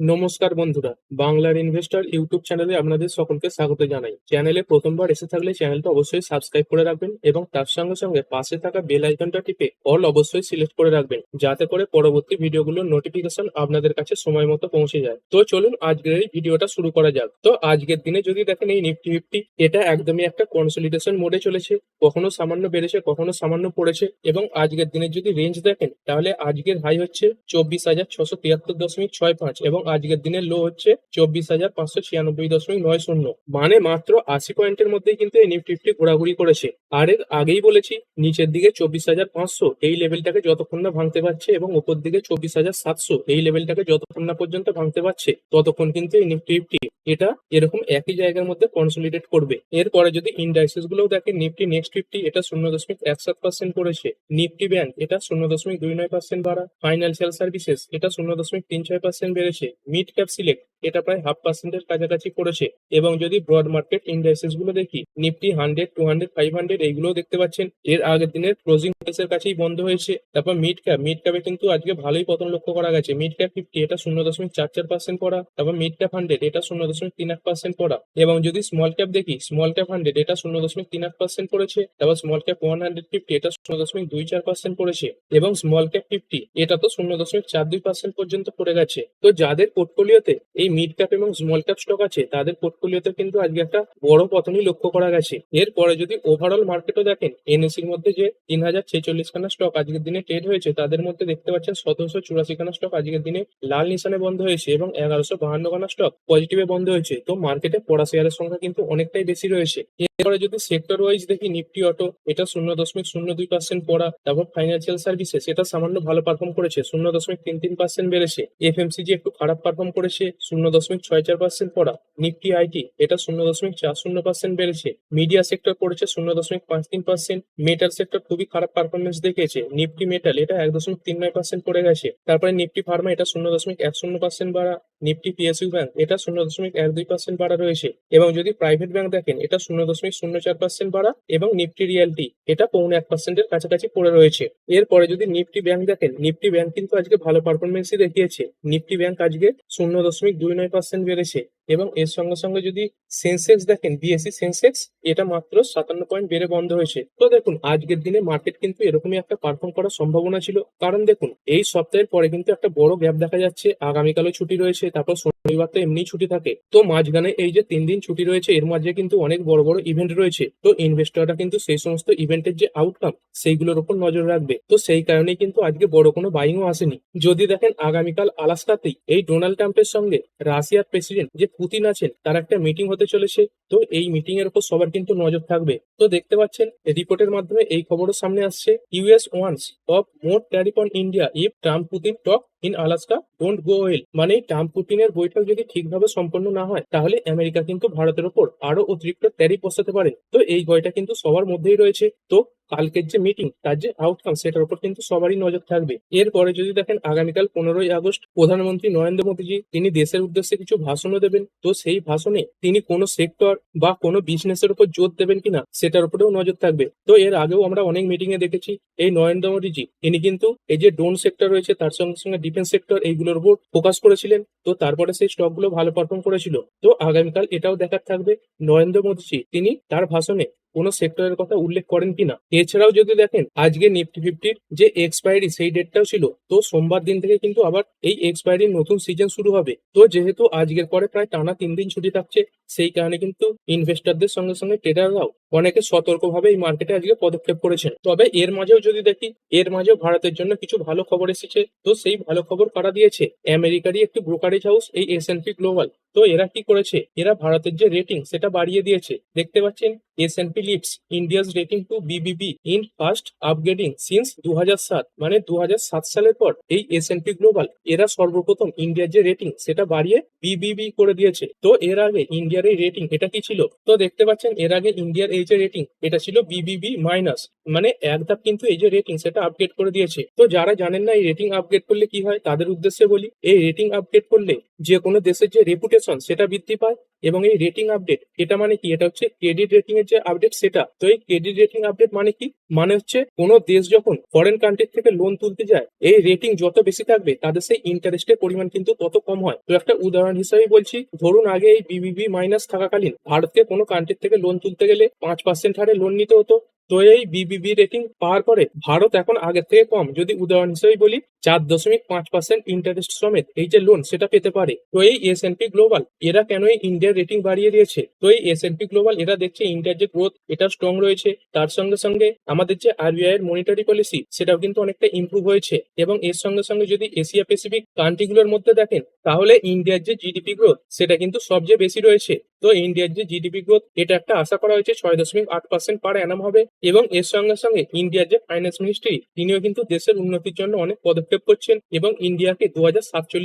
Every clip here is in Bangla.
নমস্কার বন্ধুরা, বাংলার ইনভেস্টর ইউটিউব চ্যানেলে আপনাদের সকলকে স্বাগত জানাই। চ্যানেলে প্রথমবার এসে থাকলে চ্যানেলটা অবশ্যই সাবস্ক্রাইব করে রাখবেন এবং তার সঙ্গে সঙ্গে পাশে থাকা বেল আইকনটা টিপে অল অবশ্যই সিলেক্ট করে রাখবেন, যাতে করে পরবর্তী ভিডিওগুলোর নোটিফিকেশন আপনাদের কাছে সময় মতো পৌঁছে যায়। তো চলুন আজকের এই ভিডিওটা শুরু করা যাক। তো আজকের দিনে যদি দেখেন এই নিফটি ফিফটি এটা একদমই একটা কনসলিডেশন মোডে চলেছে, কখনো সামান্য বেড়েছে, কখনো সামান্য পড়েছে এবং আজকের দিনের যদি রেঞ্জ দেখেন, তাহলে আজকের হাই হচ্ছে চব্বিশ হাজার ছশো তিয়াত্তর দশমিক ছয় পাঁচ এবং আজকের দিনের লো হচ্ছে চব্বিশ হাজার পাঁচশো ছিয়ানব্বই দশমিক নয় শূন্য। মানে মাত্র আশি পয়েন্টের মধ্যেই কিন্তু এই নিফটি ফিফটি ঘোরাঘুরি করেছে। আর এর আগেই বলেছি, নিচের দিকে চব্বিশ হাজার পাঁচশো, এই লেভেলটাকে যতক্ষণ না ভাঙতে পারছে এবং উপর দিকে চব্বিশ হাজার সাতশো, এই লেভেলটাকে যতক্ষণ না পর্যন্ত ভাঙতে পারছে, ততক্ষণ কিন্তু এই নিফটি ফিফটি এটা এরকম একই জায়গার মধ্যে কনসলিডেট করবে। এরপরে যদি ইন্ডাইসেসগুলো দেখেন নিফটি নেক্সট ফিফটি এটা শূন্য দশমিক এক সাত পার্সেন্ট করেছে। নিফটি ব্যাংক এটা শূন্য দশমিক দুই নয় পার্সেন্ট বাড়া। ফাইন্যান্সিয়াল সার্ভিসেস এটা শূন্য দশমিক তিন ছয় পার্সেন্ট বেড়েছে। মিড ক্যাপ সিলেক্ট এটা প্রায় হাফ পার্সেন্টের কাছাকাছি করেছে। এবং যদি ব্রড মার্কেট ইন্ডাইসেসগুলো দেখি Nifty hundred two hundred five hundred এইগুলোও দেখতে পাচ্ছেন। এর আগের দিনের ক্লোজিং প্রাইসের কাছেই বন্ধ হয়েছে। তারপর মিড ক্যাপ মিড ক্যাপে কিন্তু আজকে ভালোই পতন লক্ষ্য করা গেছে। মিড ক্যাপ ফিফটি এটা শূন্য দশমিক চার চার পার্সেন্ট পড়া। তারপর মিড ক্যাপ হান্ড্রেড এটা শূন্য দশমিক তিন এক পার্সেন্ট পড়া। এবং যদি স্মল ক্যাপ দেখি স্মল ক্যাপ হান্ড্রেড এটা শূন্য দশমিক তিন এক পার্সেন্ট পড়েছে তারপর small cap one hundred fifty এটা শূন্য দশমিক দুই চার পার্সেন্ট পড়েছে এবং স্মল ক্যাপ ফিফটি এটা তো শূন্য দশমিক চার দুই পার্সেন্ট পর্যন্ত পড়ে গেছে। তো যাদের পোর্টফোলিওতে এই মিড ক্যাপ এবং স্মল ক্যাপ স্টক আছে, তাদের পোর্টফোলিওতে কিন্তু আজকে একটা বড় পতনই লক্ষ্য করা গেছে। এরপরে যদি ওভারঅল মার্কেটও দেখেন এনএসির মধ্যে যে তিন হাজার ছেচল্লিশ খানা স্টক আজকের দিনে ট্রেড হয়েছে, তাদের মধ্যে দেখতে পাচ্ছেন সতেরোশো চুরাশি খানা স্টক আজকের দিনে লাল নিশানে বন্ধ হয়েছে এবং এগারোশো বাহান্ন খানা স্টক পজিটিভে বন্ধ হয়েছে। তো মার্কেটে পড়া শেয়ারের সংখ্যা কিন্তু অনেকটাই বেশি রয়েছে। এরপরে যদি সেক্টর ওয়াইজ দেখি নিফটি অটো এটা শূন্য দশমিক শূন্য দুই পার্সেন্ট পড়া, তারপর ফাইন্যান্সিয়াল সার্ভিসেস এটা সামান্য ভালো পারফর্ম করেছে, শূন্য দশমিক তিন তিন পার্সেন্ট বেড়েছে। এফএমসিজি একটু খারাপ পারফর্ম করেছে, শূন্য দশমিক ছয় চার পার্সেন্ট পড়া। নিফটি আইটি, এটা শূন্য দশমিক চার শূন্য পার্সেন্ট বেড়েছে। মিডিয়া সেক্টর পড়েছে শূন্য দশমিক পাঁচ তিন পার্সেন্ট মেটাল সেক্টর খুবই খারাপ পারফরমেন্স দেখেছে নিফটি মেটাল, এটা এক দশমিক তিন নয় পার্সেন্ট পড়ে গেছে। তারপরে নিফটি ফার্মা, এটা শূন্য দশমিক এক শূন্য পার্সেন্ট বাড়া। নিফটি পিএসইউ ব্যাংক, এটা শূন্য দশমিক এক দুই পার্সেন্ট বাড়া রয়েছে। এবং যদি প্রাইভেট ব্যাংক দেখেন, এটা শূন্য দশমিক শূন্য চার পার্সেন্ট বাড়া এবং নিফটি রিয়ালটি, এটা পৌনে এক পার্সেন্টের কাছাকাছি পড়ে রয়েছে। এরপরে যদি নিফটি ব্যাংক দেখেন, নিফটি ব্যাংক কিন্তু আজকে ভালো পারফরমেন্সই দেখিয়েছে। নিফটি ব্যাংক আজকে শূন্য দশমিক দুই নয় পার্সেন্ট বেড়েছে। এবং এর সঙ্গে সঙ্গে যদি সেন্সেক্স দেখেন বিএসসি সেন্সেক্স, এটা মাত্র সাতান্ন পয়েন্ট বেড়ে বন্ধ হয়েছে। তো দেখুন, আজকের দিনে মার্কেট কিন্তু এরকমই একটা পারফর্ম করার সম্ভাবনা ছিল। কারণ দেখুন, এই সপ্তাহের পরে কিন্তু একটা বড় গ্যাপ দেখা যাচ্ছে। আগামীকালও ছুটি রয়েছে, তারপর শনিবার তো এমনি ছুটি থাকে। তো মাঝখানে এই যে তিন দিন ছুটি রয়েছে, এর মাঝে কিন্তু অনেক বড় বড় ইভেন্ট রয়েছে। তো ইনভেস্টররা কিন্তু সেই সমস্ত ইভেন্টের যে আউটকাম সেইগুলোর উপর নজর রাখবে। তো সেই কারণেই কিন্তু আজকে বড় কোনো বাইংও আসেনি। যদি দেখেন আগামীকাল আলাস্কাতেই এই ডোনাল্ড ট্রাম্পের সঙ্গে রাশিয়ার প্রেসিডেন্ট যে পুতিন আছেন, তার একটা মিটিং হতে চলেছে। তো এই মিটিং এর উপর সবার কিন্তু নজর থাকবে। তো দেখতে পাচ্ছেন রিপোর্টের মাধ্যমে এই খবরও সামনে আসছে। US warns of more tariff on India if Trump Putin talk in Alaska don't go well মানে ট্রাম্প পুতিনের বৈঠক যদি ঠিকভাবে সম্পন্ন না হয়, তাহলে আমেরিকা কিন্তু ভারতের ওপর আরও অতিরিক্ত ট্যারিফ বসাতে পারে। তো এই ভয়টা কিন্তু সবার মধ্যেই রয়েছে। তো কালকের যে মিটিং তার যে আউটকাম সেটার উপর কিন্তু সবারই নজর থাকবে। এরপরে যদি দেখেন, আগামীকাল পনেরোই আগস্ট প্রধানমন্ত্রী নরেন্দ্র মোদীজি, তিনি দেশের উদ্দেশ্যে কিছু ভাষণও দেবেন। তো সেই ভাষণে তিনি কোনো সেক্টর বা কোনো বিজনেসের উপর জোর দেবেন কিনা সেটার উপরেও নজর থাকবে। তো এর আগেও আমরা অনেক মিটিং এ দেখেছি, এই নরেন্দ্র মোদীজি, তিনি কিন্তু এই যে ড্রোন সেক্টর রয়েছে, তার সঙ্গে সঙ্গে ডিফেন্স সেক্টর এইগুলোর উপর ফোকাস করেছিলেন। তো তারপরে সেই স্টকগুলো ভালো পারফর্ম করেছিল। তো আগামীকাল এটাও দেখার থাকবে, নরেন্দ্র মোদীজি, তিনি তার ভাষণে কোন সেক্টরের কথা উল্লেখ করেন কিনা? এছাড়াও যদি দেখেন, আজকে নিফটি ফিফটির যে এক্সপায়ারি সেই ডেটটাও ছিল। তো সোমবার দিন থেকে কিন্তু আবার এই এক্সপায়ারির নতুন সিজন শুরু হবে। তো যেহেতু আজকের পরে প্রায় টানা তিন দিন ছুটি থাকছে, সেই কারণে কিন্তু ইনভেস্টরদের সঙ্গে সঙ্গে ট্রেডাররাও অনেকে সতর্কভাবে এই মার্কেটে আজকে পদক্ষেপ করেছেন। তবে এর মাঝেও যদি দেখি, এর মাঝেও ভারতের জন্য কিছু ভালো খবর এসেছে। তো সেই ভালো খবর কারা দিয়েছে? আমেরিকারই একটি ব্রোকারেজ হাউস এই এস গ্লোবাল তো এরা কি করেছে? এরা ভারতের যে রেটিং সেটা বাড়িয়ে দিয়েছে। দেখতে পাচ্ছেন? S N P lifts India's rating to BBB in first upgrading since দু সাত মানে দু সাত সালের পর এই এস এন পি গ্লোবাল এরা সর্বপ্রথম ইন্ডিয়ার যে রেটিং সেটা বাড়িয়ে বিবিবি করে দিয়েছে। তো এর আগে ইন্ডিয়ার এই রেটিং এটা কি ছিল? তো দেখতে পাচ্ছেন, এর আগে ইন্ডিয়ার এই যে রেটিং এটা ছিল বিবিবি মাইনাস মানে এক ধাপ কিন্তু এই যে রেটিং সেটা আপডেট করে দিয়েছে। তো যারা জানেন না এই রেটিং আপগ্রেড করলে কি হয়, তাদের উদ্দেশ্যে বলি, এই রেটিং আপগ্রেড করলে যে কোনো দেশের যে রেপুটেশন ভ্যালুয়েশন সেটা বৃদ্ধি পায় এবং এই রেটিং আপডেট এটা মানে কি? এটা হচ্ছে ক্রেডিট রেটিং এর যে আপডেট সেটা। তো এই ক্রেডিট রেটিং আপডেট মানে কি? মানে হচ্ছে কোনো দেশ যখন ফরেন কান্ট্রি থেকে লোন তুলতে যায়, এই রেটিং যত বেশি থাকবে, তাদের সেই ইন্টারেস্টের পরিমাণ কিন্তু তত কম হয়। তো একটা উদাহরণ হিসেবে বলছি, ধরুন আগে এই বিবিবি মাইনাস থাকাকালীন, ভারতকে কোনো কান্ট্রি থেকে লোন তুলতে গেলে পাঁচ পার্সেন্ট হারে লোন নিতে হতো। তো এই বিবিবি রেটিং পাওয়ার পরে ভারত এখন আগের থেকে কম। যদি উদাহরণ হিসেবে বলি, চার দশমিক পাঁচ পার্সেন্ট ইন্টারেস্ট সমেত এই যে লোন সেটা পেতে পারে। তো এই এস এন পি গ্লোবাল এরা কেন এই ইন্ডিয়ার রেটিং বাড়িয়ে দিয়েছে? তো এই এস এন পি গ্লোবাল এরা দেখছে ইন্ডিয়ার যে গ্রোথ এটা স্ট্রং রয়েছে। তার সঙ্গে সঙ্গে আমাদের যে আরবিআই এর মনিটারি পলিসি সেটাও কিন্তু অনেকটা ইমপ্রুভ হয়েছে। এবং এর সঙ্গে সঙ্গে যদি এশিয়া প্যাসিফিক কান্ট্রিগুলোর মধ্যে দেখেন, তাহলে ইন্ডিয়ার যে জিডিপি গ্রোথ সেটা কিন্তু সবচেয়ে বেশি রয়েছে। তো ইন্ডিয়ার যে জিডিপি গ্রোথ এটা একটা আশা করা হয়েছে, ছয় দশমিক আট পার্সেন্ট পার অ্যানাম হবে। এবং এর সঙ্গে সঙ্গে ইন্ডিয়ার যে ফাইন্যান্স মিনিস্ট্রি তিনিও কিন্তু দেশের উন্নতির জন্য অনেক পদক্ষেপ করছেন এবং ইন্ডিয়াকে দু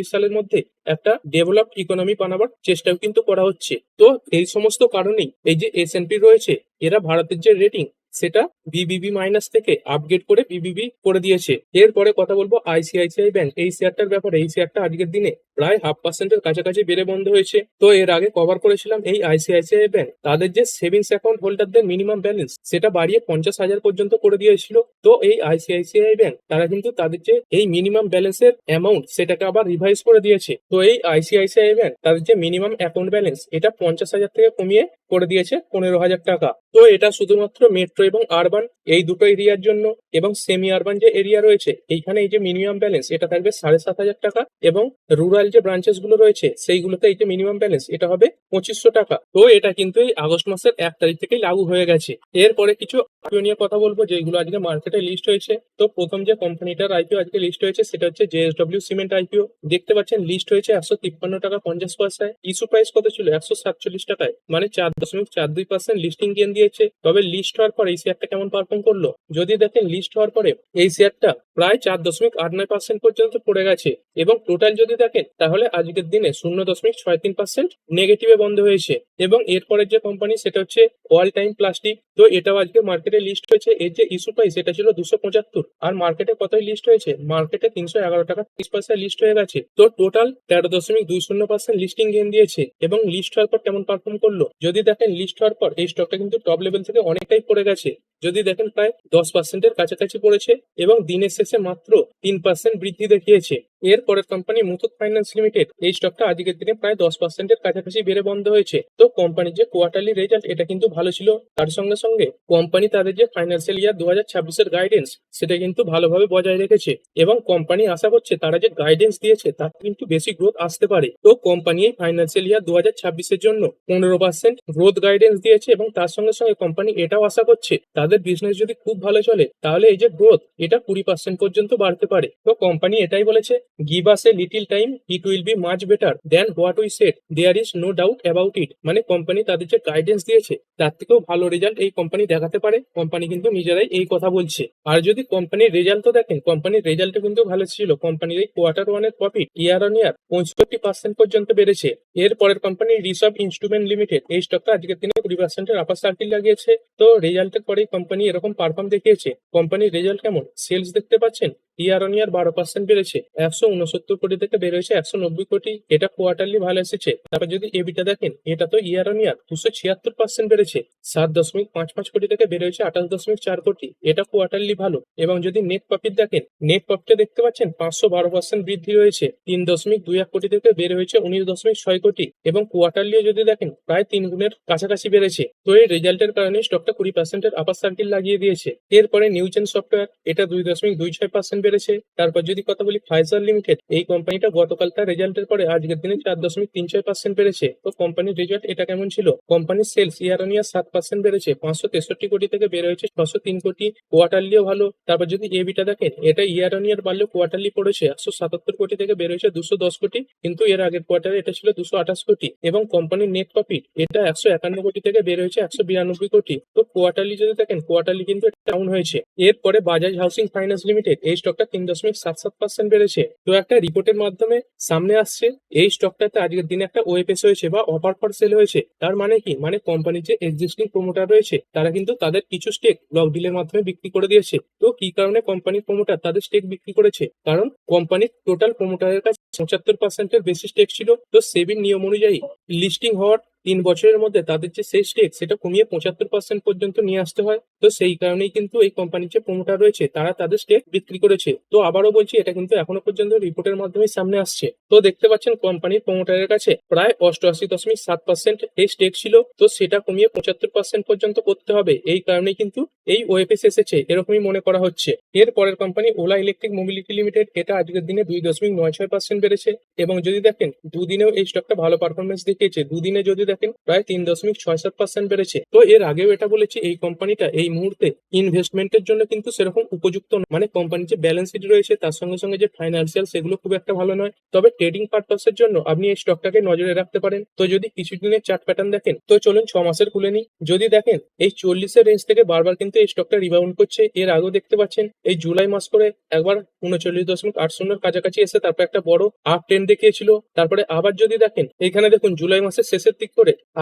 সালের মধ্যে একটা ডেভেলপড ইকোনমি বানাবার চেষ্টাও কিন্তু করা হচ্ছে। তো এই সমস্ত কারণেই এই যে এস রয়েছে, এরা ভারতের যে রেটিং সেটা বিবিবি মাইনাস থেকে আপগ্রেড করে বিবিবি করে দিয়েছে। এরপরে কথা বলব আইসিআইসিআই ব্যাংক এই শেয়ারটার ব্যাপারে, এই শেয়ারটা আজকের দিনে প্রায় হাফ পার্সেন্টের কাছাকাছি বেড়ে বন্ধ হয়েছে। তো এর আগে কভার করেছিলাম এই আইসিআইসিআই ব্যাংক তাদের যে সেভিংস অ্যাকাউন্ট হোল্ডারদের মিনিমাম ব্যালেন্স সেটা বাড়িয়ে পঞ্চাশ হাজার পর্যন্ত করে দিয়েছিল। তো এই আইসিআইসিআই ব্যাংক তারা কিন্তু তাদের যে এই মিনিমাম ব্যালেন্সের অ্যামাউন্ট সেটাকে আবার রিভাইজ করে দিয়েছে। তো এই আইসিআইসিআই ব্যাংক তাদের যে মিনিমাম অ্যাকাউন্ট ব্যালেন্স এটা পঞ্চাশ হাজার থেকে কমিয়ে করে দিয়েছে পনেরো হাজার টাকা। তো এটা শুধুমাত্র মেট্রো এবং আরবান এই দুটো এরিয়ার জন্য এবং সেমি আরবান যে এরিয়া রয়েছে, এইখানে এই যে মিনিমাম ব্যালেন্স এটা থাকবে সাড়ে সাত হাজার টাকা এবং রুরাল যে ব্রাঞ্চেসগুলো রয়েছে, সেইগুলোতে এই যে মিনিমাম ব্যালেন্স এটা হবে পঁচিশশো টাকা। তো এটা কিন্তু এই আগস্ট মাসের এক তারিখ থেকেই লাগু হয়ে গেছে। এরপরে কিছু আইপিও নিয়ে কথা বলব, যেগুলো আজকে মার্কেটে লিস্ট হয়েছে। তো প্রথম যে কোম্পানিটার আইপিও আজকে লিস্ট হয়েছে, সেটা হচ্ছে জেএসডব্লিউ সিমেন্ট আইপিও দেখতে পাচ্ছেন লিস্ট হয়েছে একশো তিপ্পান্ন টাকা পঞ্চাশ পয়সায়। ইস্যু প্রাইস কত ছিল? একশো সাতচল্লিশ টাকায়। মানে চার দশমিক চার দুই পার্সেন্ট লিস্টিং গেন দিয়েছে। তবে লিস্ট হওয়ার পর এই শেয়ারটা কেমন পারফর্ম করল? যদি দেখেন লিস্ট হওয়ার পরে এই শেয়ারটা প্রায় চার দশমিক আট নয় পার্সেন্ট পর্যন্ত পড়ে গেছে এবং টোটাল যদি দেখেন, তাহলে আজকের দিনে শূন্য দশমিক ছয় তিন পার্সেন্ট নেগেটিভে বন্ধ হয়েছে এবং এরপরের যে কোম্পানি সেটা হচ্ছে অল টাইম প্লাস্টিক তো এটাও আজকে মার্কেটে লিস্ট হয়েছে। এর যে ইস্যু প্রাইস এটা ছিল দুশো পঁচাত্তর। আর মার্কেটে কতই লিস্ট হয়েছে? মার্কেটে তিনশো এগারো টাকা তিরিশ পয়সা লিস্ট হয়ে গেছে। তো টোটাল তেরো দশমিক দুই শূন্য পার্সেন্ট লিস্টিং গেন দিয়েছে এবং লিস্ট হওয়ার পর কেমন পারফর্ম করল? যদি দেখেন লিস্ট হওয়ার পর এই স্টকটা কিন্তু টপ লেভেল থেকে অনেকটাই পড়ে গেছে। যদি দেখেন প্রায় দশ পার্সেন্টের কাছাকাছি পড়েছে এবং দিনের শেষে মাত্র তিন পার্সেন্ট বৃদ্ধি দেখিয়েছে। এর পরের কোম্পানি মুথুট ফাইন্যান্স লিমিটেড এই স্টকটা আজকের দিনে প্রায় দশ পার্সেন্টের কাছাকাছি বেড়ে বন্ধ হয়েছে। তো কোম্পানির যে কোয়ার্টারলি রেজাল্ট এটা কিন্তু ভালো ছিল। তার সঙ্গে সঙ্গে কোম্পানি তাদের যে ফাইন্যান্সিয়াল ইয়ার দু হাজার ছাব্বিশের গাইডেন্স সেটা কিন্তু ভালোভাবে বজায় রেখেছে এবং কোম্পানি আশা করছে তারা যে গাইডেন্স দিয়েছে, তার কিন্তু বেশি গ্রোথ আসতে পারে। তো কোম্পানি এই ফাইন্যান্সিয়াল ইয়ার দু হাজার ছাব্বিশের জন্য পনেরো পার্সেন্ট গ্রোথ গাইডেন্স দিয়েছে এবং তার সঙ্গে সঙ্গে কোম্পানি এটাও আশা করছে তাদের বিজনেস যদি খুব ভালো চলে, তাহলে এই যে গ্রোথ এটা কুড়ি পার্সেন্ট পর্যন্ত বাড়তে পারে। তো কোম্পানি এটাই বলেছে give us a little time it will be much better then what we set there is no doubt about it মানে কোম্পানি তাদের যে গাইডেন্স দিয়েছে, তার থেকেও ভালো রেজাল্ট এই কোম্পানি দেখাতে পারে। কোম্পানি কিন্তু নিজেরাই এই কথা বলছে। আর যদি কোম্পানির রেজাল্ট তো দেখেন কোম্পানির রেজাল্ট কিন্তু ভালো ছিল। কোম্পানির এই কোয়ার্টার ওয়ানের প্রফিট ইয়ার অন ইয়ার পঁয়ষট্টি পার্সেন্ট পর্যন্ত বেড়েছে। এর পরের কোম্পানি রিসার্ভ ইনস্ট্রুমেন্ট লিমিটেড এই স্টকটা আজকের দিনে কুড়ি পার্সেন্টের আপার সার্কিল লাগিয়েছে। তো রেজাল্টের পরেই কোম্পানি এরকম পারফর্ম দেখিয়েছে কোম্পানির রেজাল্ট কেমন? সেলস দেখতে পাচ্ছেন? ইয়ার অন ইয়ার বারো পার্সেন্ট বেড়েছে। একশো উনসত্তর কোটি থেকে বেড়েছে একশো নব্বই কোটি। এটা কোয়ার্টারলি ভালো এসেছে। তারপর যদি এবিটা দেখেন, এটা তো ইয়ার অন ইয়ার দুশো ছিয়াত্তর পার্সেন্ট বেড়েছে। সাত দশমিক পাঁচ পাঁচ কোটি থেকে বেড়ে হয়েছে আঠাশ দশমিক চার কোটি। এটা কোয়ার্টারলি ভালো। এবং যদি নেট প্রফিট দেখেন নেট প্রফিটে দেখতে পাচ্ছেন, পাঁচশো বারো পার্সেন্ট বৃদ্ধি রয়েছে তিন দশমিক দুই এক কোটি থেকে বেড়ে হয়েছে উনিশ দশমিক ছয় কোটি। এবং কোয়ার্টারলিও যদি দেখেন, প্রায় তিন গুণের কাছাকাছি বেড়েছে। তো এই রেজাল্টের কারণে স্টকটা কুড়ি পার্সেন্টের আপার সার্কিল লাগিয়ে দিয়েছে। এরপরে নিউজেন সফটওয়্যার এটা দুই দশমিক দুই ছয় পার্সেন্ট বেড়েছে। তারপর যদি কথা বলি ফাইজার লিমিটেড এই কোম্পানিটা গতকাল তার রেজাল্টের পরে আজকের দিনে চার দশমিক তিন ছয় পার্সেন্ট বেড়েছে। তো কোম্পানির রেজাল্ট এটা কেমন ছিল? কোম্পানির সেলস ইয়ার অন ইয়ার সাত পার্সেন্ট বেড়েছে, পাঁচশো তেষট্টি কোটি থেকে বেড়ে হয়েছে, ছশো তিন কোটি কোয়ার্টারলিও ভালো। তারপর যদি এবিটা দেখেন, এটা ইয়ার অন ইয়ার বাড়লেও কোয়ার্টারলি পড়েছে, একশো সাতাত্তর কোটি থেকে বেড়ে হয়েছে, দুশো দশ কোটি। কিন্তু এর আগের কোয়ার্টারে এটা ছিল দুশো আঠাশ কোটি। এবং কোম্পানির নেট প্রফিট এটা একশো একান্ন কোটি থেকে বেড়ে হয়েছে, একশো বিরানব্বই কোটি। তো কোয়ার্টারলি যদি দেখেন কোয়ার্টারলি কিন্তু ডাউন হয়েছে। এরপরে বাজাজ হাউসিং ফাইন্যান্স লিমিটেড এই স্টকটা তিন দশমিক সাত সাত পার্সেন্ট বেড়েছে। তো একটা রিপোর্টের মাধ্যমে সামনে আসছে, এই স্টকটাতে আজকের দিনে একটা ওএপএস হয়েছে বা অফার ফর সেল হয়েছে। তার মানে কি? মানে কোম্পানির যে এক্সিস্টিং প্রমোটার রয়েছে, তারা কিন্তু তাদের কিছু স্টেক ব্লক ডিলের মাধ্যমে বিক্রি করে দিয়েছে। তো কি কারণে কোম্পানির প্রমোটার তাদের স্টেক বিক্রি করেছে? কারণ কোম্পানির টোটাল প্রমোটারের কাছে পঁচাত্তর পার্সেন্টের বেশি স্টেক ছিল। তো সেবির নিয়ম অনুযায়ী লিস্টিং হওয়ার তিন বছরের মধ্যে তাদের যে সেই স্টেক সেটা কমিয়ে পঁচাত্তর পার্সেন্ট পর্যন্ত নিয়ে আসতে হয়। তো সেই কারণেই কিন্তু এই কোম্পানির যে প্রমোটার রয়েছে, তারা তাদের স্টেক বিক্রি করেছে। তো আবারও বলছি, এটা কিন্তু এখনও পর্যন্ত রিপোর্টের মাধ্যমে সামনে আসছে। তো দেখতে পাচ্ছেন কোম্পানির প্রমোটারের কাছে প্রায় অষ্টআশি দশমিক সাত পার্সেন্ট এই স্টেক ছিল। তো সেটা কমিয়ে পঁচাত্তর পার্সেন্ট পর্যন্ত করতে হবে। এই কারণেই কিন্তু এই ওয়েপেস এসেছে, এরকমই মনে করা হচ্ছে। এর পরের company Ola electric mobility limited এটা আজকের দিনে দুই দশমিক নয় ছয় পার্সেন্ট বেড়েছে। এবং যদি দেখেন, দুদিনেও এই স্টকটা ভালো পারফরমেন্স দেখিয়েছে। দুদিনে যদি প্রায় তিন দশমিক ছয় সাত পার্সেন্ট বেড়েছে। তো এর আগেও এটা বলেছি, এই কোম্পানিটা এই মুহূর্তে ইনভেস্টমেন্টের জন্য কিন্তু সেরকম উপযুক্ত মানে কোম্পানির যে ব্যালেন্স শিট রয়েছে, তার সঙ্গে সঙ্গে যে ফাইন্যান্সিয়াল সেগুলো খুব একটা ভালো নয়। তবে ট্রেডিং পারপাসের জন্য আপনি এই স্টকটাকে নজরে রাখতে পারেন। তো যদি কিছু দিনের চার্ট প্যাটার্ন দেখেন, তো চলুন ছ মাসের খুলে নিই। যদি দেখেন, এই চল্লিশের রেঞ্জ থেকে বারবার কিন্তু এই স্টকটা রিবাউন্ড করছে। এর আগেও দেখতে পাচ্ছেন, এই জুলাই মাস করে একবার উনচল্লিশ দশমিক আট শূন্যের কাছাকাছি এসে তারপর একটা বড় আপ ট্রেন্ড দেখিয়েছিল। তারপরে আবার যদি দেখেন এখানে দেখুন জুলাই মাসের শেষের দিক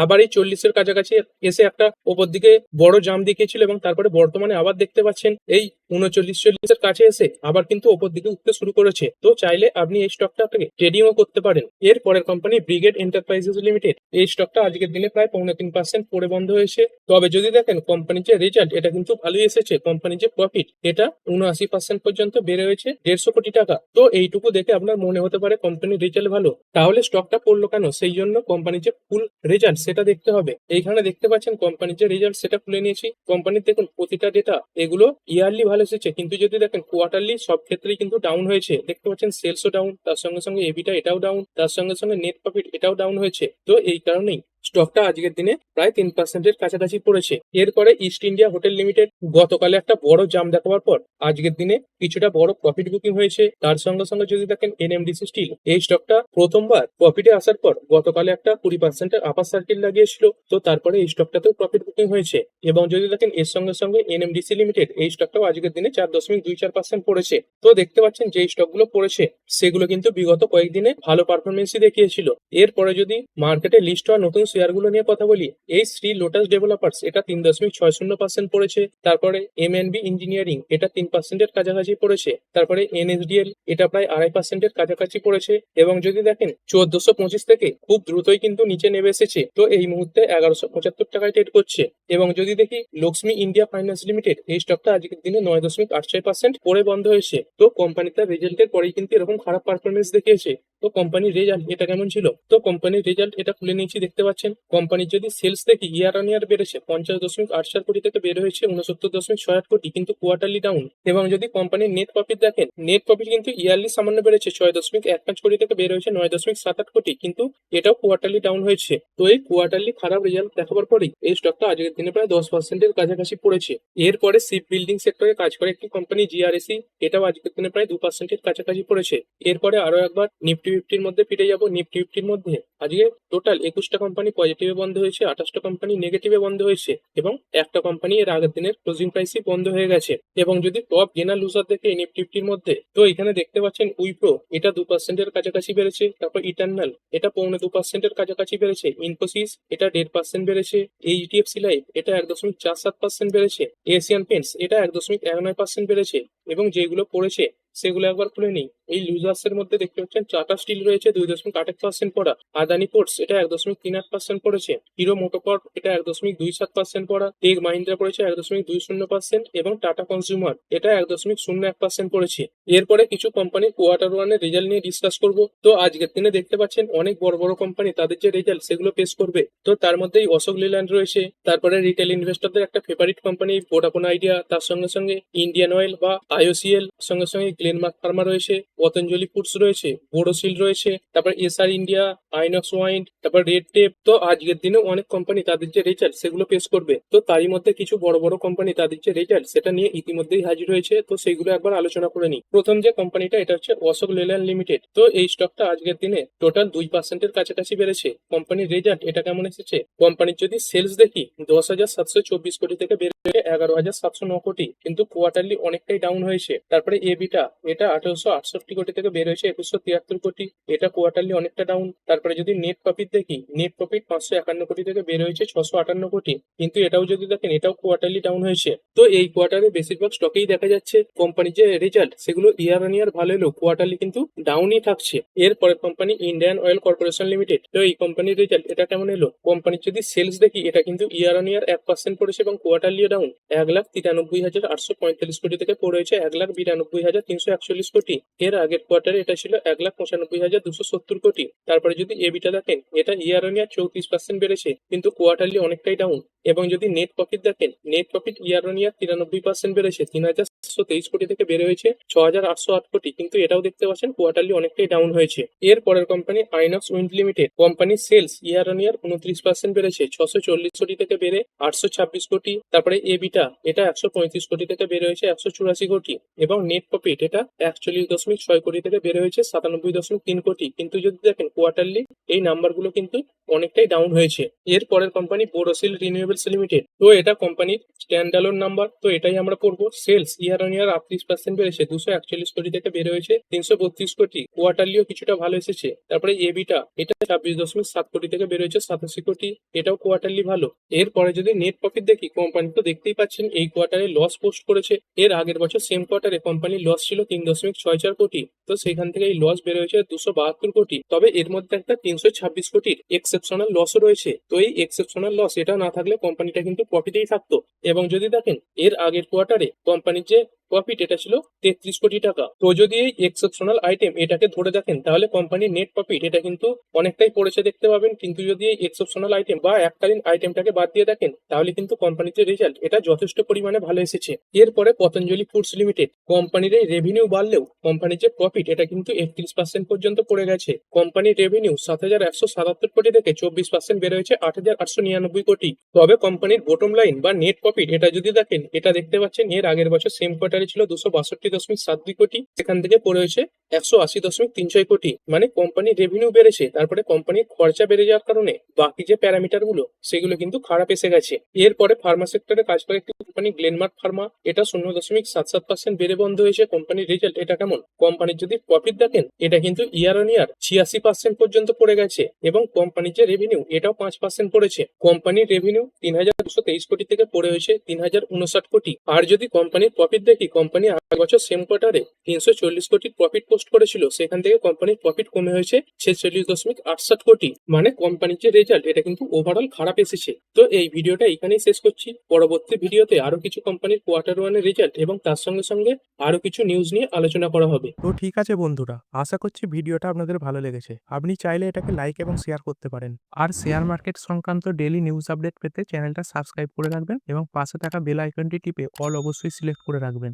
আবার এই চল্লিশের কাছাকাছি এসে একটা ওপর দিকে বড় জাম দেখিয়েছিল এবং তারপরে বর্তমানে আবার দেখতে পাচ্ছেন এই উনচল্লিশ চল্লিশের কাছে এসে আবার কিন্তু ওপর দিকে উঠতে শুরু করেছে। তো চাইলে আপনি এই স্টকটা ট্রেডিংও করতে পারেন। এর পরের কোম্পানি ব্রিগেড এন্টারপ্রাইজেস লিমিটেড এই স্টকটা আজকের দিনে প্রায় পৌনে তিন পার্সেন্ট পড়ে বন্ধ হয়েছে। তবে যদি দেখেন কোম্পানির যে রেজাল্ট এটা কিন্তু ভালোই এসেছে। কোম্পানির যে প্রফিট এটা উনআশি পার্সেন্ট পর্যন্ত বেড়ে হয়েছে, দেড়শো কোটি টাকা। তো এইটুকু দেখে আপনার মনে হতে পারে কোম্পানির রেজাল্ট ভালো। তাহলে স্টকটা পড়ল কেন? সেই জন্য কোম্পানির যে ফুল রেজাল্ট সেটা দেখতে হবে। এইখানে দেখতে পাচ্ছেন কোম্পানির যে রেজাল্ট সেটা খুলে নিয়েছি। কোম্পানির দেখুন প্রতিটা ডেটা এগুলো ইয়ারলি ভালো এসেছে। কিন্তু যদি দেখেন কোয়ার্টারলি সব ক্ষেত্রেই কিন্তু ডাউন হয়েছে। দেখতে পাচ্ছেন সেলসও ডাউন তার সঙ্গে সঙ্গে এবিটা এটাও ডাউন তার সঙ্গে সঙ্গে নেট প্রফিট এটাও ডাউন হয়েছে। তো এই কারণেই স্টকটা আজকের দিনে প্রায় তিন পার্সেন্টের কাছাকাছি পড়েছে। এরপরে ইস্ট ইন্ডিয়া হোটেল লিমিটেড গতকালে একটা বড় জাম দেখাবার পর আজকের দিনে কিছুটা বড় প্রফিট বুকিং হয়েছে। তার সঙ্গে সঙ্গে যদি দেখেন এনএমডিসি স্টিল এই স্টকটা প্রথমবার প্রফিটে আসার পর গতকালে একটা কুড়ি পার্সেন্টের আপার সার্কিট লাগিয়েছিল। তো তারপরে এই স্টকটাতেও প্রফিট বুকিং হয়েছে। এবং যদি দেখেন এর সঙ্গে সঙ্গে এনএমডিসি লিমিটেড এই স্টকটাও আজকের দিনে চার দশমিক দুই চার পার্সেন্ট পড়েছে। তো দেখতে পাচ্ছেন যে স্টকগুলো পড়েছে, সেগুলো কিন্তু বিগত কয়েকদিনে ভালো পারফরমেন্সই দেখিয়েছিল। এরপরে যদি মার্কেটে লিস্ট হওয়া নতুন শেয়ারগুলো নিয়ে কথা বলি, এই শ্রী লোটাস ডেভেলপার্স, এটা তিন দশমিক ছয় শূন্য পার্সেন্ট পড়েছে, তারপরে এম এন বি ইঞ্জিনিয়ারিং এটা তিন পার্সেন্টের কাছাকাছি পড়েছে, তারপরে এনএসডিএল এটা প্রায় আড়াই পার্সেন্টের কাছাকাছি পড়েছে, এবং যদি দেখেন চোদ্দশো পঁচিশ থেকে খুব দ্রুতই কিন্তু নিচে নেমে এসেছে, তো এই মুহূর্তে এগারোশো পঁচাত্তর টাকায় ট্রেড করছে, এবং যদি দেখি লক্ষ্মী ইন্ডিয়া ফাইন্যান্স লিমিটেড এই স্টকটা আজকের দিনে নয় দশমিক আট ছয় পার্সেন্ট পরে বন্ধ হয়েছে, তো কোম্পানিতে রেজাল্টের পরেই কিন্তু এরকম খারাপ পারফরমেন্স দেখিয়েছে, তো কোম্পানির রেজাল্ট এটা কেমন ছিল? তো কোম্পানির রেজাল্ট এটা খুলে নিয়েছি, দেখতে পাচ্ছেন কোম্পানির যদি সেলস দেখি ইয়ার অন ইয়ার বেড়েছে, পঞ্চাশ দশমিক আট চার কোটি থেকে বের হয়েছে উনসত্তর দশমিক ছয় আট কোটি, কিন্তু কোয়ার্টারলি ডাউন এবং যদি কোম্পানির নেট প্রফিট দেখেন নেট প্রফিট কিন্তু ইয়ারলি সামান্য বেড়েছে, ছয় দশমিক এক পাঁচ কোটি থেকে বের হয়েছে, নয় দশমিক সাত আট কোটি, কিন্তু এটাও কোয়ার্টারলি ডাউন হয়েছে। তো এই কোয়ার্টারলি খারাপ রেজাল্ট দেখাবার পরেই এই স্টকটা আজকের দিনে প্রায় দশ পার্সেন্টের কাছাকাছি পড়েছে। এরপরে শিপ বিল্ডিং সেক্টরে কাজ করে একটি কোম্পানি জিআরএসি এটাও আজকের দিনে প্রায় দু পার্সেন্টের কাছাকাছি পড়েছে। এরপরে আরও একবার নিফটি ফিফটির মধ্যে ফিরে যাব নিফটি ফিফটির মধ্যে। আজকে টোটাল একুশটা কোম্পানি পজিটিভে বন্ধ হয়েছে, আঠাশটা কোম্পানি নেগেটিভে বন্ধ হয়েছে এবং একটা কোম্পানি এর আগের দিনের ক্লোজিং প্রাইসই বন্ধ হয়ে গেছে। এবং যদি টপ গেনার লুজার দেখে নিফটি ফিফটির মধ্যে, তো এখানে দেখতে পাচ্ছেন উইপ্রো এটা দু পার্সেন্টের কাছাকাছি বেড়েছে, তারপর ইটার্নাল এটা পৌনে দু পার্সেন্টের কাছাকাছি বেড়েছে ইনফোসিস এটা দেড় পার্সেন্ট বেড়েছে এইচডিএফসি লাইফ এটা এক দশমিক চার সাত পার্সেন্ট বেড়েছে এশিয়ান পেন্টস এটা এক দশমিক এক নয় পার্সেন্ট বেড়েছে, এবং যেগুলো পড়েছে সেগুলো একবার খুলে নিই। এই লুজার্স এর মধ্যে দেখতে পাচ্ছেন টাটা স্টিল রয়েছে, দুই দশমিক আট এক পার্সেন্ট পড়া। আদানি পোর্টস এটা এক দশমিক তিন আট পার্সেন্ট পড়েছে। হিরো মোটোকর্প এটা এক দশমিক দুই সাত পার্সেন্ট পড়া। টেক মাহিন্দ্রা পড়েছে এক দশমিক দুই শূন্য পার্সেন্ট এবং টাটা কনজিউমার এটা এক দশমিক শূন্য এক পার্সেন্ট পড়েছে। এরপরে কিছু কোম্পানি কোয়ার্টার ওয়ানের রেজাল্ট নিয়ে ডিসকাস করব। তো আজকের দিনে দেখতে পাচ্ছেন অনেক বড় বড় কোম্পানি তাদের যে রেজাল্ট সেগুলো পেশ করবে। তো তার মধ্যেই অশোক লেল্যান্ড রয়েছে, তারপরে রিটেল ইনভেস্টরদের একটা ফেভারিট কোম্পানি ভোডাফোন আইডিয়া তার সঙ্গে সঙ্গে ইন্ডিয়ান অয়েল বা আইওসিএল সঙ্গে সঙ্গে গ্লেনমার্ক ফার্মা রয়েছে পতঞ্জলি ফুডস রয়েছে বোরোসিল রয়েছে, তারপর এসআর ইন্ডিয়া আইনক্স ওয়াইন তারপর রেড টেপ তো আজকের দিনে অনেক কোম্পানি তাদের যে রেজাল্ট সেগুলো পেশ করবে। তো তারই মধ্যে কিছু বড় বড় কোম্পানি তাদের যে রেজাল্ট সেটা নিয়ে ইতিমধ্যেই হাজির হয়েছে। তো সেগুলো একবার আলোচনা করে নিই। প্রথম যে কোম্পানিটা এটা হচ্ছে অশোক লেল্যান্ড লিমিটেড তো এই স্টকটা আজকের দিনে টোটাল দুই পার্সেন্টের কাছাকাছি বেড়েছে। কোম্পানির রেজাল্ট এটা কেমন এসেছে? কোম্পানির যদি সেলস দেখি, দশ হাজার সাতশো চব্বিশ কোটি থেকে বেড়ে এগারো হাজার সাতশো ন কোটি। কিন্তু কোয়ার্টারলি অনেকটাই ডাউন হয়েছে। তারপরে এবিটা এটা আঠারোশো আটষট্টি কোটি থেকে বের হয়েছে, একুশশো তিয়াত্তর কোটি। এটা কোয়ার্টারলি অনেকটা ডাউন তারপরে যদি নেট প্রফিট দেখি নেট প্রফিট পাঁচশো একান্ন কোটি থেকে বের হয়েছে, ছশো আটান্ন কোটি। কিন্তু এটাও যদি দেখেন, এটাও কোয়ার্টারলি ডাউন হয়েছে। তো এই কোয়ার্টারে বেশিরভাগ স্টকেই দেখা যাচ্ছে কোম্পানির যে রেজাল্ট সেগুলো ইয়ার অন ইয়ার ভালো এলেও কোয়ার্টারলি কিন্তু ডাউনই থাকছে। এরপরের company Indian Oil Corporation Limited তো এই কোম্পানির রেজাল্ট এটা কেমন এলো? কোম্পানির যদি সেলস দেখি, এটা কিন্তু ইয়ার অন ইয়ার এক পার্সেন্ট পড়েছে এবং কোয়ার্টারলি ডাউন এক লাখ তিরানব্বই হাজার আটশো পঁয়তাল্লিশ কোটি থেকে পড়েছে এক লাখ বিরানব্বই হাজার তিনশো একচল্লিশ কোটি। এর আগের কোয়ার্টারে এটা ছিল এক লাখ পঁচানব্বই হাজার দুশো সত্তর কোটি। তারপরে যদি এবিটা দেখেন, এটা ইয়ার অন ইয়ার চৌত্রিশ পার্সেন্ট বেড়েছে, কিন্তু কোয়ার্টারলি অনেকটাই ডাউন এবং যদি নেট প্রফিট দেখেন net profit year on year তিরানব্বই পার্সেন্ট বেড়েছে, তিন হাজার সাতশো তেইশ কোটি থেকে বেড়ে হয়েছে ছ হাজার আটশো আট কোটি। কিন্তু এটাও দেখতে পাচ্ছেন কোয়ার্টারলি অনেকটাই ডাউন হয়েছে। এর পরের কোম্পানি আইনক্স উইন্ড লিমিটেড কোম্পানির সেলস ইয়ার অন ইয়ার উনত্রিশ পার্সেন্ট বেড়েছে ছশো চল্লিশ কোটি থেকে বেড়ে আটশো ছাব্বিশ কোটি। তারপরে এবিটা এটা একশো পঁয়ত্রিশ কোটি থেকে বেড়ে হয়েছে, একশো চুরাশি কোটি। এবং নেট প্রফিট এটা একচল্লিশ দশমিক ছয় কোটি থেকে বেড়ে হয়েছে, সাতানব্বই দশমিক তিন কোটি। কিন্তু যদি দেখেন কোয়ার্টারলি এই নাম্বারগুলো কিন্তু অনেকটাই ডাউন হয়েছে। এর পরের কোম্পানি বোরোসিল রিনিউয়েবলস লিমিটেড তো এটা কোম্পানির স্ট্যান্ডালোন নাম্বার তো এটাই আমরা পড়ব। সেলস ইয়ার অন ইয়ার আটত্রিশ পার্সেন্ট বেড়েছে। দুশো একচল্লিশ কোটি থেকে বেড়ে হয়েছে, তিনশো বত্রিশ কোটি। কোয়ার্টারলিও কিছুটা ভালো এসেছে। তারপরে এবিটা এটা ছাব্বিশ দশমিক সাত কোটি থেকে বেড়ে হয়েছে, সাতাশি কোটি। এটাও কোয়ার্টারলি ভালো। এরপরে যদি নেট প্রফিট দেখি কোম্পানি তো দেখতেই পাচ্ছেন, এই কোয়ার্টারে লস পোস্ট করেছে। এর আগের বছর সেম কোয়ার্টারে কোম্পানির লস ছিল তিন দশমিক ছয় চার কোটি। তো সেখান থেকে এই লস বের হয়েছে দুশো বাহাত্তর কোটি। তবে এর মধ্যে একটা তিনশো ছাব্বিশ কোটির এক্সেপশনাল লস রয়েছে। তো এই এক্সেপশনাল লস এটা না থাকলে কোম্পানিটা কিন্তু প্রফিটেই থাকতো। এবং যদি দেখেন, এর আগের কোয়ার্টারে কোম্পানির যে প্রফিট এটা ছিল তেত্রিশ কোটি টাকা। তো যদি এই এক্সেপশনাল আইটেম এটাকে ধরে দেখেন তাহলে কোম্পানির নেট প্রফিট এটা কিন্তু অনেকটাই পড়েছে দেখতে পাবেন। কিন্তু যদি এই এক্সেপশনাল আইটেম বা এককালীন আইটেমটাকে বাদ দিয়ে দেখেন, তাহলে কিন্তু কোম্পানির যে রেজাল্ট এটা যথেষ্ট পরিমাণে ভালো এসেছে। এরপরে পতঞ্জলি ফুডস লিমিটেড কোম্পানির এই রেভিনিউ বাড়লেও কোম্পানির যে প্রফিট এটা কিন্তু একত্রিশ পার্সেন্ট পর্যন্ত পড়ে গেছে। কোম্পানির রেভিনিউ সাত হাজার একশো সাতাত্তর কোটি থেকে চব্বিশ পার্সেন্ট বেড়ে হয়েছে আট হাজার আটশো নিরানব্বই কোটি। তবে কোম্পানির বটম লাইন বা নেট প্রফিট এটা যদি দেখেন, এটা দেখতে পাচ্ছেন এর আগের বছর সেম কোয়ার্টারে ছিল দুশো বাষট্টি দশমিক সাত দুই কোটি, সেখান থেকে পড়ে হয়েছে একশো আশি দশমিক তিন ছয় কোটি। মানে কোম্পানির রেভিনিউ বেড়েছে, তারপরে কোম্পানির খরচা বেড়ে যাওয়ার কারণে বাকি যে প্যারামিটারগুলো, সেগুলো কিন্তু খারাপ এসে গেছে। এরপরে ফার্মা সেক্টরে কাজ করে একটি কোম্পানি গ্লেনমার্ক ফার্মা এটা শূন্য দশমিক সাত সাত পার্সেন্ট বেড়ে বন্ধ হয়েছে কোম্পানির রেজাল্ট এটা কেমন? কোম্পানির যদি প্রফিট দেখেন, এটা কিন্তু ইয়ার অন ইয়ার ছিয়াশি পার্সেন্ট পর্যন্ত পড়ে গেছে এবং কোম্পানির যে রেভিনিউ এটাও পাঁচ পার্সেন্ট পড়েছে। কোম্পানির রেভিনিউ তিন হাজার দুশো তেইশ কোটি থেকে পড়ে হয়েছে তিন হাজার উনষাট কোটি। আর যদি কোম্পানির প্রফিট দেখি কোম্পানি আগের বছর সেম কোয়ার্টারে তিনশো চল্লিশ কোটির প্রফিট পোস্ট করেছিল। সেখান থেকে কোম্পানির প্রফিট কমে হয়েছে ছেচল্লিশ দশমিক আটষাট কোটি। মানে কোম্পানির যে রেজাল্ট এটা কিন্তু ওভারঅল খারাপ এসেছে। তো এই ভিডিওটা এখানেই শেষ করছি। পরবর্তী ভিডিওতে আরও কিছু কোম্পানির কোয়ার্টার ওয়ানের রেজাল্ট এবং তার সঙ্গে সঙ্গে আরও কিছু নিউজ নিয়ে আলোচনা করা হবে। তো ঠিক আছে বন্ধুরা, আশা করছি ভিডিওটা আপনাদের ভালো লেগেছে। আপনি চাইলে এটাকে লাইক এবং শেয়ার করতে পারেন। আর শেয়ার মার্কেট সংক্রান্ত ডেলি নিউজ আপডেট পেতে চ্যানেলটা সাবস্ক্রাইব করে রাখবেন এবং পাশে থাকা বেল আইকনটি টিপে অল অবশ্যই সিলেক্ট করে রাখবেন।